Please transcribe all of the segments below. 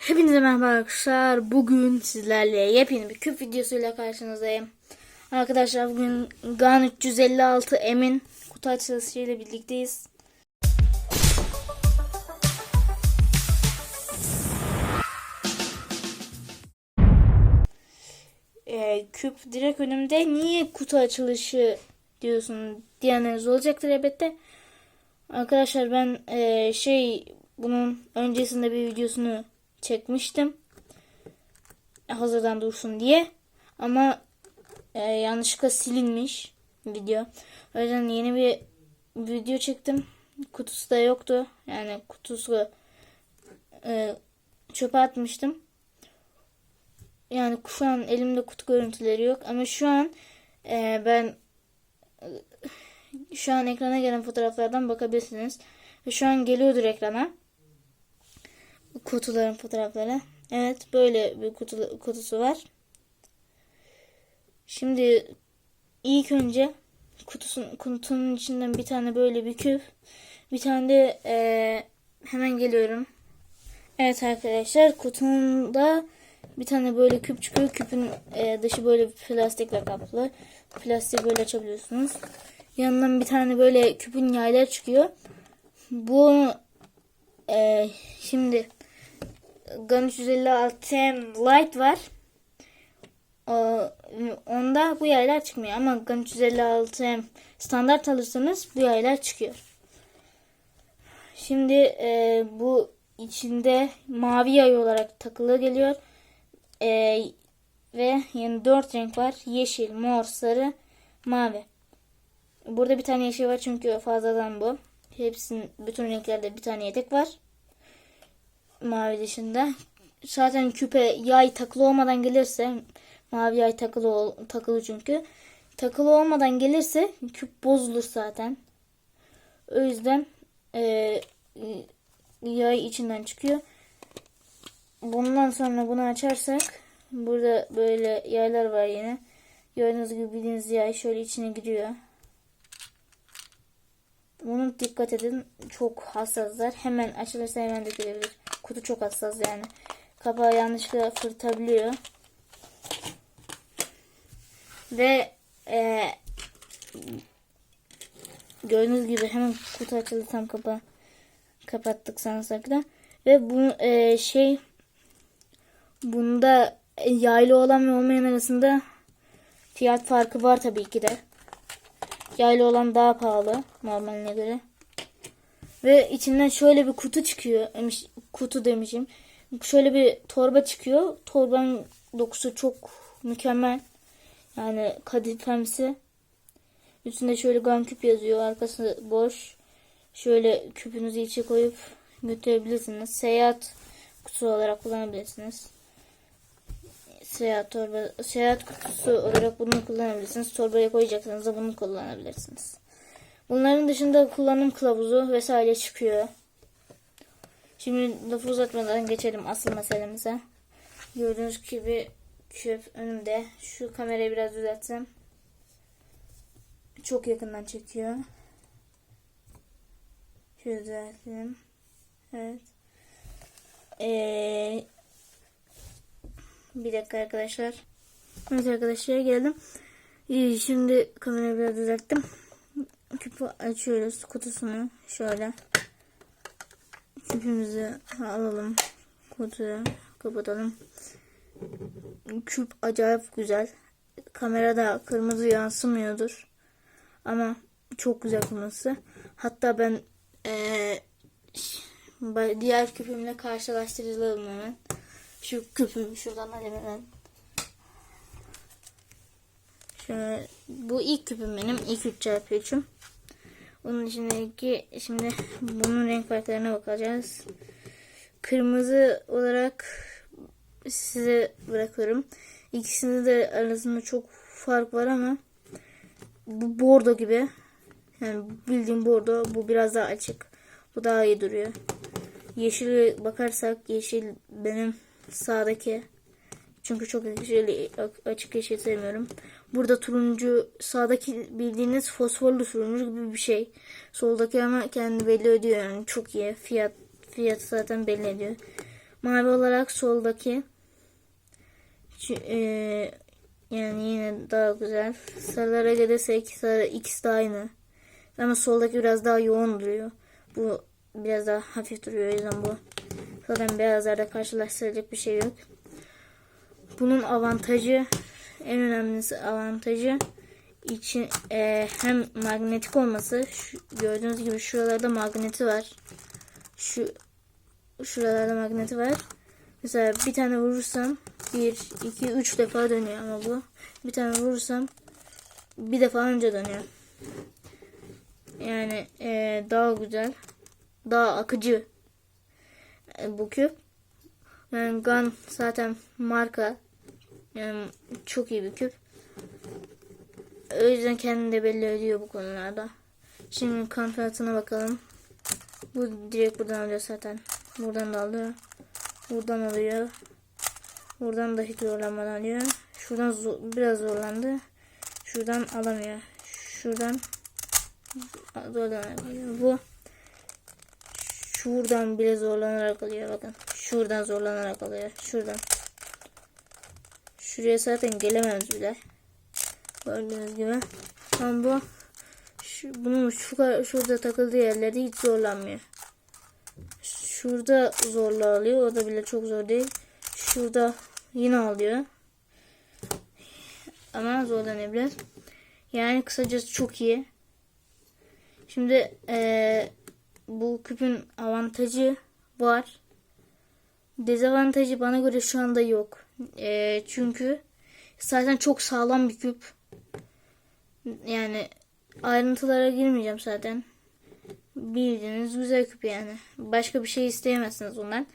Hepinize merhaba arkadaşlar. Bugün sizlerle yepyeni bir küp videosuyla karşınızdayım. Arkadaşlar bugün GAN 356 Emin kutu açılışıyla birlikteyiz. Ee, küp direkt önümde. Niye kutu açılışı diyorsun diyenleriniz olacaktır elbette. Arkadaşlar ben eee, şey bunun öncesinde bir videosunu çekmiştim. Hazırdan dursun diye. Ama eee, yanlışlıkla silinmiş video. O yüzden yeni bir video çektim. Kutusu da yoktu. Yani kutusu eee, çöpe atmıştım. Yani şu an elimde kutu görüntüleri yok. Ama şu an eee, ben şu an ekrana gelen fotoğraflardan bakabilirsiniz. Şu an geliyordur ekrana. Kutuların fotoğrafları. Evet böyle bir kutu, kutusu var. Şimdi ilk önce kutusun, kutunun içinden bir tane böyle bir küp. Bir tane de eee, hemen geliyorum. Evet arkadaşlar kutunda bir tane böyle küp çıkıyor. Küpün eee, dışı böyle plastikle kaplı. Plastiği böyle açabiliyorsunuz. Yanından bir tane böyle küpün yayları çıkıyor. Bu eee, şimdi Gun 356 Light var. Onda bu yaylar çıkmıyor ama Gun 356 standart alırsanız bu yaylar çıkıyor. Şimdi eee, bu içinde mavi yay olarak takılı geliyor. Eee, ve yani dört renk var. Yeşil, mor, sarı, mavi. Burada bir tane yeşil var çünkü fazladan bu. Hepsinin bütün renklerde bir tane yedek var. Mavi dışında. Zaten küpe yay takılı olmadan gelirse mavi yay takılı takılı çünkü. Takılı olmadan gelirse küp bozulur zaten. O yüzden eee, yay içinden çıkıyor. Bundan sonra bunu açarsak burada böyle yaylar var yine. Gördüğünüz gibi bildiğiniz yay şöyle içine giriyor. Bunu dikkat edin. Çok hassaslar. Hemen açılırsa hemen dökülebilir. Kutu çok hassas yani. Kapağı yanlışlıkla fırtabiliyor. Ve e, gördüğünüz gibi hemen kutu açıldı tam kapağı kapattık sanırsak da. Ve bu e, şey bunda yaylı olan ve olmayan arasında fiyat farkı var tabii ki de. Yaylı olan daha pahalı normaline göre. Ve içinden şöyle bir kutu çıkıyor. Emiş- Kutu demişim. Şöyle bir torba çıkıyor. Torbanın dokusu çok mükemmel. Yani kadifemsi. Üstünde şöyle gam küp yazıyor. Arkası boş. Şöyle küpünüzü içe koyup götürebilirsiniz. Seyahat kutusu olarak kullanabilirsiniz. Seyahat torba, seyahat kutusu olarak bunu kullanabilirsiniz. Torbaya koyacaksanız da bunu kullanabilirsiniz. Bunların dışında kullanım kılavuzu vesaire çıkıyor. Şimdi lafı uzatmadan geçelim asıl meselemize. Gördüğünüz gibi küp önümde. Şu kamerayı biraz düzeltsem. Çok yakından çekiyor. Şöyle düzeltelim. Evet. Ee, bir dakika arkadaşlar. Evet arkadaşlar geldim. Şimdi kamerayı biraz düzelttim. Küpü açıyoruz kutusunu. Şöyle. Küpümüzü alalım. Kutuyu kapatalım. Küp acayip güzel. Kamerada kırmızı yansımıyordur. Ama çok güzel kırmızısı. Hatta ben ba- diğer küpümle karşılaştıralım hemen. Şu küpümü şuradan alayım hemen. Şöyle, bu ilk küpüm benim. İlk 3 çarpı 3'üm. Onun içindeki şimdi bunun renk farklarına bakacağız. Kırmızı olarak size bırakıyorum. İkisinde de arasında çok fark var ama bu bordo gibi. Yani bildiğim bordo. Bu biraz daha açık. Bu daha iyi duruyor. Yeşile bakarsak yeşil benim sağdaki. Çünkü çok yeşil, açık yeşil sevmiyorum. Burada turuncu sağdaki bildiğiniz fosforlu turuncu gibi bir şey. Soldaki ama kendi belli ediyor yani çok iyi. Fiyat fiyatı zaten belli ediyor. Mavi olarak soldaki e, yani yine daha güzel. Sarılara gelirsek sarı ikisi de aynı. Ama soldaki biraz daha yoğun duruyor. Bu biraz daha hafif duruyor. O yüzden bu zaten beyazlarda karşılaştıracak bir şey yok. Bunun avantajı en önemlisi avantajı için e, hem magnetik olması şu, gördüğünüz gibi şuralarda magneti var. Şu şuralarda magneti var. Mesela bir tane vurursam bir, iki, üç defa dönüyor ama bu bir tane vurursam bir defa önce dönüyor. Yani e, daha güzel, daha akıcı e, bu küp. Yani Gun zaten marka. Yani çok iyi bir küp. O yüzden kendini de belli ediyor bu konularda. Şimdi kan fiyatına bakalım. Bu direkt buradan alıyor zaten. Buradan da alıyor. Buradan alıyor. Buradan da hiç zorlanmadan alıyor. Şuradan zo- biraz zorlandı. Şuradan alamıyor. Şuradan zorlanarak alıyor. Bu şuradan bile zorlanarak alıyor. Bakın. Şuradan zorlanarak alıyor. Şuradan. Şuraya zaten gelemez bile. Gördüğünüz gibi. Ama bu şu, bunun şu şurada takıldığı yerlerde hiç zorlanmıyor. Şurada zorla alıyor. O da bile çok zor değil. Şurada yine alıyor. Ama zorlanıyor biraz. Yani kısacası çok iyi. Şimdi eee, bu küpün avantajı var. Dezavantajı bana göre şu anda yok. Eee, çünkü zaten çok sağlam bir küp. Yani ayrıntılara girmeyeceğim zaten. Bildiğiniz güzel küp yani. Başka bir şey isteyemezsiniz ondan.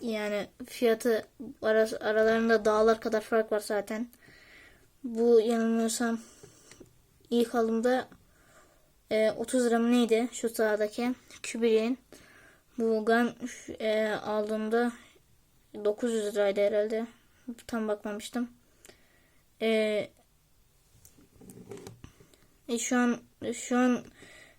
Yani fiyatı ara, aralarında dağlar kadar fark var zaten. Bu yanılmıyorsam ilk alımda e, 30 lira mı neydi şu sağdaki kübürün. Bu gun e, aldığımda 900 liraydı herhalde. Tam bakmamıştım. E, e, şu an şu an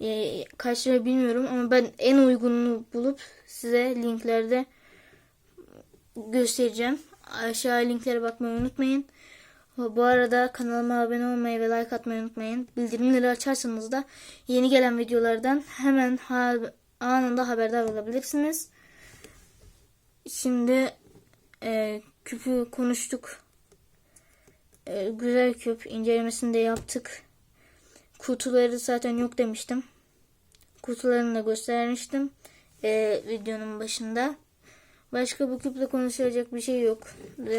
e, kaç lira bilmiyorum ama ben en uygununu bulup size linklerde göstereceğim. Aşağı linklere bakmayı unutmayın. Bu arada kanalıma abone olmayı ve like atmayı unutmayın. Bildirimleri açarsanız da yeni gelen videolardan hemen ha- anında haberdar olabilirsiniz. Şimdi e, küpü konuştuk. E, güzel küp. incelemesini de yaptık. Kutuları zaten yok demiştim. Kutularını da göstermiştim e, videonun başında. Başka bu küple konuşacak bir şey yok.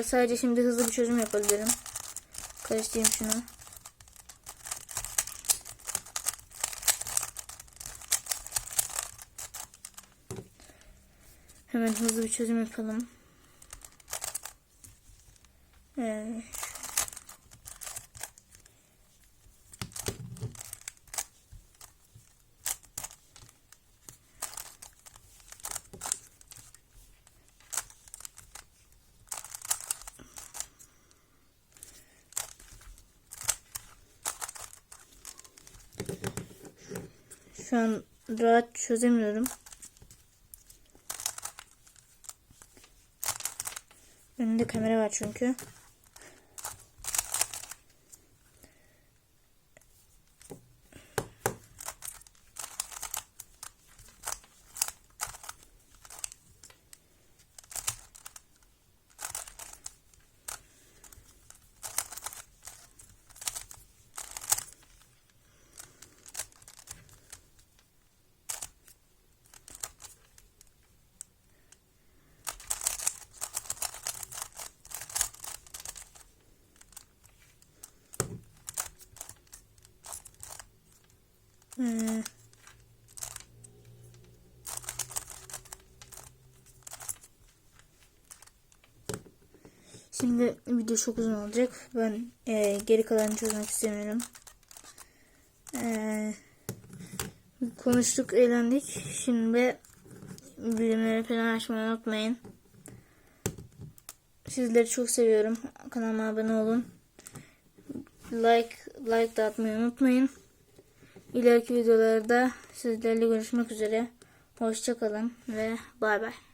Sadece şimdi hızlı bir çözüm yapabilirim. Karıştırayım şunu. Hemen hızlı bir çözüm yapalım. Ee, Şu an rahat çözemiyorum. Kamera var çünkü. Ee, Şimdi video çok uzun olacak. Ben e, geri kalanını çözmek istemiyorum. E, konuştuk, eğlendik. Şimdi bilimleri falan açmayı unutmayın. Sizleri çok seviyorum. Kanalıma abone olun. Like like da atmayı unutmayın. İleriki videolarda sizlerle görüşmek üzere. Hoşçakalın ve bay bay.